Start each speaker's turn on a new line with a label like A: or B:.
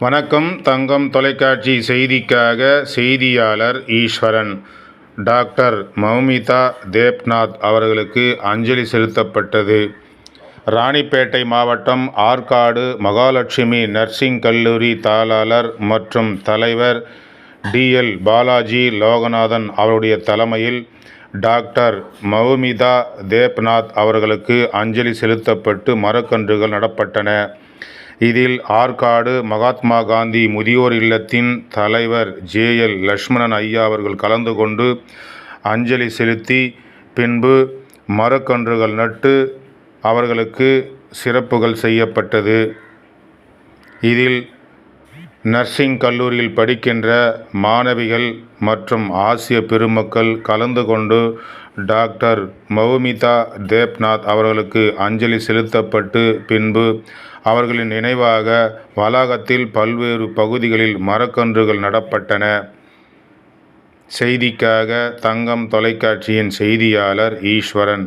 A: வணக்கம் தங்கம் தொலைக்காட்சி செய்திக்காக செய்தியாளர் ஈஸ்வரன். டாக்டர் மௌமிதா தேப்நாத் அவர்களுக்கு அஞ்சலி செலுத்தப்பட்டது. ராணிப்பேட்டை மாவட்டம் ஆற்காடு மகாலட்சுமி நர்சிங் கல்லூரி தாளாளர் மற்றும் தலைவர் டிஎல் பாலாஜி லோகநாதன் அவருடைய தலைமையில் டாக்டர் மௌமிதா தேப்நாத் அவர்களுக்கு அஞ்சலி செலுத்தப்பட்டு மரக்கன்றுகள் நடப்பட்டன. இதில் ஆற்காடு மகாத்மா காந்தி முதியோர் இல்லத்தின் தலைவர் ஜேஎல் லட்சுமணன் ஐயா அவர்கள் கலந்து கொண்டு அஞ்சலி செலுத்தி பின்பு மரக்கன்றுகள் நட்டு அவர்களுக்கு சிறப்புகள் செய்யப்பட்டது. இதில் நர்சிங் கல்லூரியில் படிக்கின்ற மாணவிகள் மற்றும் ஆசிய பெருமக்கள் கலந்து கொண்டு டாக்டர் மௌமிதா தேப்நாத் அவர்களுக்கு அஞ்சலி செலுத்தப்பட்டு பின்பு அவர்களின் நினைவாக வளாகத்தில் பல்வேறு பகுதிகளில் மரக்கன்றுகள் நடப்பட்டன. செய்திக்காக தங்கம் தொலைக்காட்சியின் செய்தியாளர் ஈஸ்வரன்.